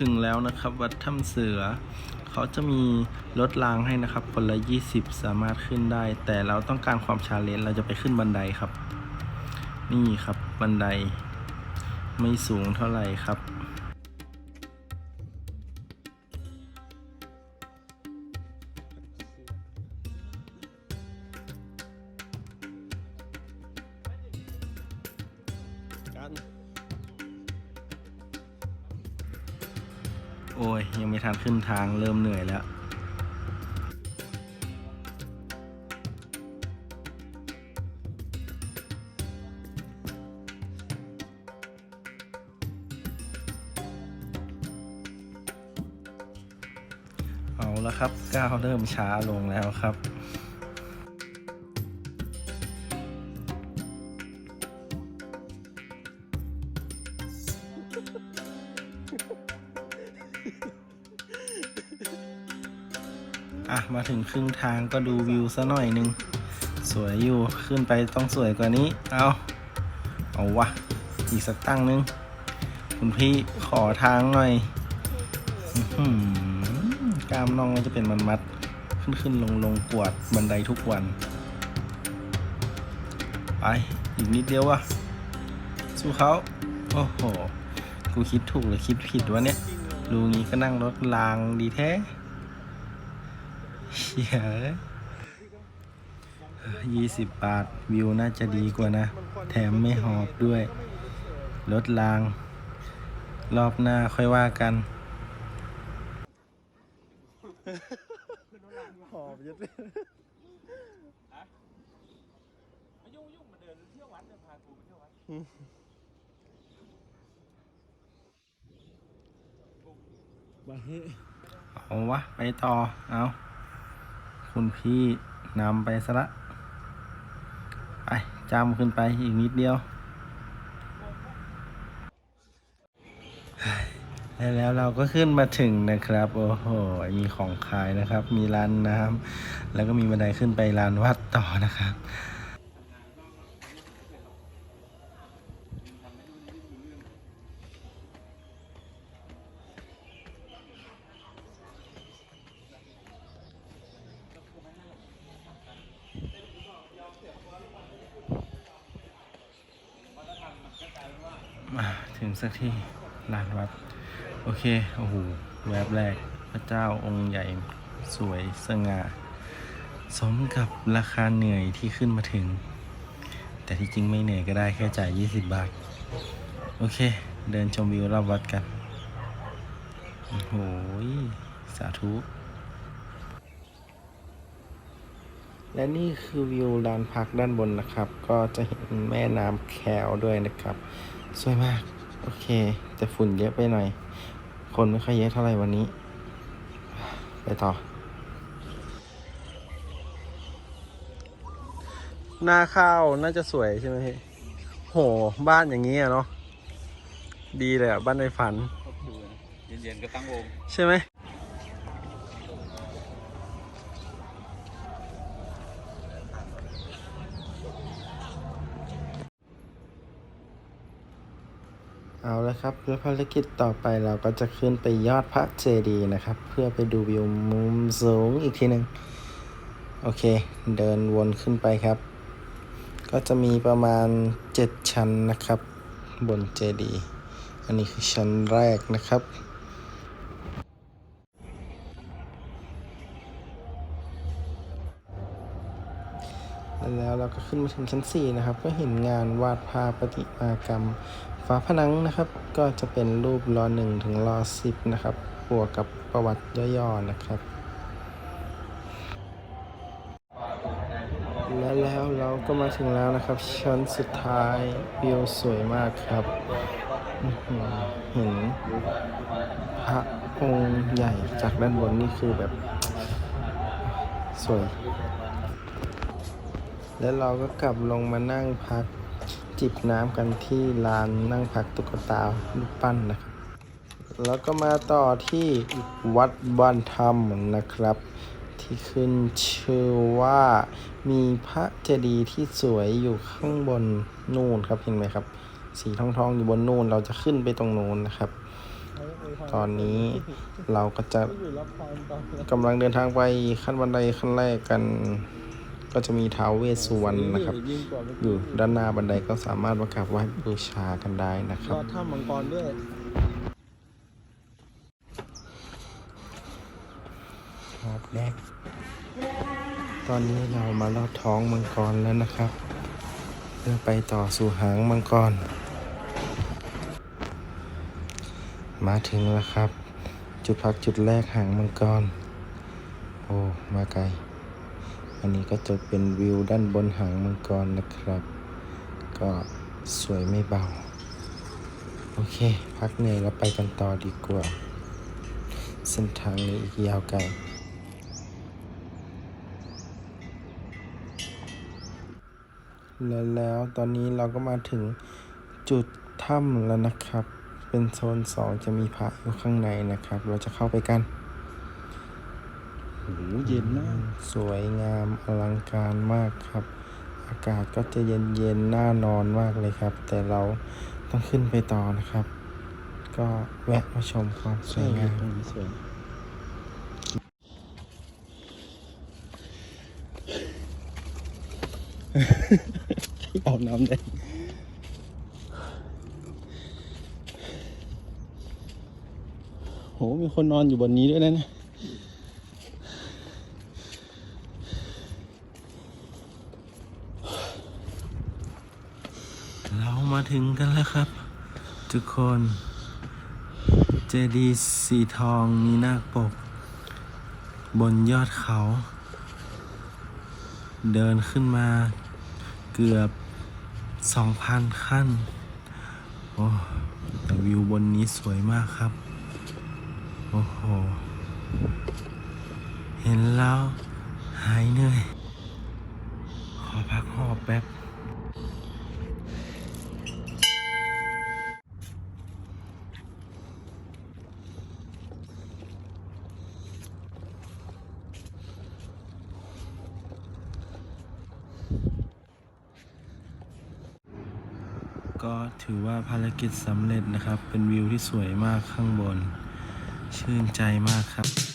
ถึงแล้วนะครับ วัดถ้ำเสือ เขาจะมีรถรางให้นะครับ คนละ 20 สามารถขึ้นได้ แต่เราต้องการความชาเลนจ์เราจะไปขึ้นบันไดครับ นี่ครับบันได ไม่สูงเท่าไหร่ครับ โอ้ย ยังไม่ทันขึ้นทางเริ่มเหนื่อยแล้ว เอาแล้วครับก้าวเริ่มช้าลงแล้วครับ อะ มาถึงครึ่งทางก็ดูวิวซะหน่อยนึง สวยอยู่ขึ้นไปต้องสวยกว่านี้ เอาเอาวะ อีกสักตั้งหนึง คุณพี่ขอทางหน่อยอื้อหือกล้ามน้องก็จะเป็นมันมัด ขึ้นขึ้นลงลงกวดบันไดทุกวัน ไป อีกนิดเดียววะสู้เขาโอ้โห กูคิดถูกหรือคิดผิดวะเนี่ย รูงี้ก็นั่งรถรางดีแท้ เชี่ยยี่สิบบาท วิวน่าจะดีกว่านะ แถมไม่หอบด้วยรถราง รอบหน้าค่อยว่ากันหอบยัดเลยยุ่งยุ่งมาเดินเที่ยววัดเดินพากูไปเที่ยววัดมาเฮ้เอาวะ ไปต่อ เอา คุณพี่นำไปซะละ ไปจำขึ้นไปอีกนิดเดียวและแล้วเราก็ขึ้นมาถึงนะครับ โอ้โห มีของขายนะครับ มีร้านน้ำแล้วก็มีบันไดขึ้นไปลานวัดต่อนะครับ ถึงสักที่ลานวัด โอเค โอ้โห แวบแรก พระเจ้าองค์ใหญ่สวยสง่า สมกับราคาเหนื่อยที่ขึ้นมาถึง แต่ที่จริงไม่เหนื่อยก็ได้แค่จ่าย 20 บาท โอเค เดินชมวิวรอบวัดกัน โอ้โห สาธุ และนี่คือวิวลานพักด้านบนนะครับ ก็จะเห็นแม่น้ำแควด้วยนะครับ สวยมาก โอเค แต่ฝุ่นเยอะไปหน่อย คนไม่ค่อยเยอะเท่าไหร่วันนี้ ไปต่อ หน้าข้าวน่าจะสวยใช่ไหมพี่โห บ้านอย่างนี้อะเนาะ ดีเลยอะบ้านในฝันก็คือเย็นๆก็ตั้งวง ใช่ไหม แล้วครับแล้วภารกิจต่อไปเราก็จะขึ้นไปยอดพระเจดีย์นะครับ เพื่อไปดูวิวมุมสูงอีกทีหนึ่งโอเค เดินวนขึ้นไปครับ ก็จะมีประมาณ 7 ชั้นนะครับ บนเจดีย์อันนี้คือชั้นแรกนะครับ แล้วเราก็ขึ้นมาถึงชั้น 4 นะครับ ก็เห็นงานวาดภาพประติมากรรมฝาผนังนะครับ ก็จะเป็นรูปรอหนึ่งถึงรอสิบนะครับ บวกกับประวัติย่อๆนะครับ และแล้วเราก็มาถึงแล้วนะครับ ชั้นสุดท้ายวิวสวยมากครับเห็นพระองค์ใหญ่จากด้านบนนี่คือแบบ สวย แล้วเราก็กลับลงมานั่งพักจิบน้ำกันที่ลานนั่งพักตุ๊กตาลูกปั้นนะครับ แล้วก็มาต่อที่วัดบ้านธรรมนะครับ ที่ขึ้นชื่อว่ามีพระเจดีย์ที่สวยอยู่ข้างบนนู่นครับเห็นไหมครับ สีทองๆอยู่บนนู่นเราจะขึ้นไปตรงนู้นนะครับ ตอนนี้เราก็จะกำลังเดินทางไปขั้นบันไดขั้นแรกกัน ก็จะมีท้าวเวสสุวรรณนะครับยิ่งกว่าเมื่ออยู่กี้ด้านหน้าบันไดก็สามารถมากราบไหว้บูชากันได้นะครรับอดถ้ำมังกรด้วยรอบแรก ตอนนี้เรามาลอดท้องมังกรแล้วนะครับ เพื่อไปต่อสู่หางมังกร มาถึงแล้วครับ จุดพักจุดแรกหางมังกร โอ้ มาไกล อันนี้ก็จะเป็นวิวด้านบนหางมังกรนะครับ ก็สวยไม่เบา โอเค พักเหนื่อยแล้วไปกันต่อดีกว่า เส้นทางนี้อีกยาวไกลและแล้วตอนนี้เราก็มาถึงจุดถ้ำแล้วนะครับ เป็นโซนสองจะมีพระอยู่ข้างในนะครับ เราจะเข้าไปกัน โอ้โหเย็นมาก สวยงามอลังการมากครับ อากาศก็จะเย็นเย็นๆน่านอนมากเลยครับ แต่เราต้องขึ้นไปต่อนะครับ ก็แวะมาชมความสวยงามตรงนี้สวยอาบน้ำได้โห มีคนนอนอยู่บนนี้ด้วยนะเนี่ย เรา มาถึงกันแล้วครับ ทุกคน เจดีสีทองมีนาคปก บนยอดเขา เดินขึ้นมาเกือบสองพันขั้น โอ้แต่วิวบนนี้สวยมากครับ โอ้โห เห็นแล้วหายเหนื่อย ขอพักหอบแป๊บ ก็ถือว่าภารกิจสำเร็จนะครับ เป็นวิวที่สวยมากข้างบน ชื่นใจมากครับ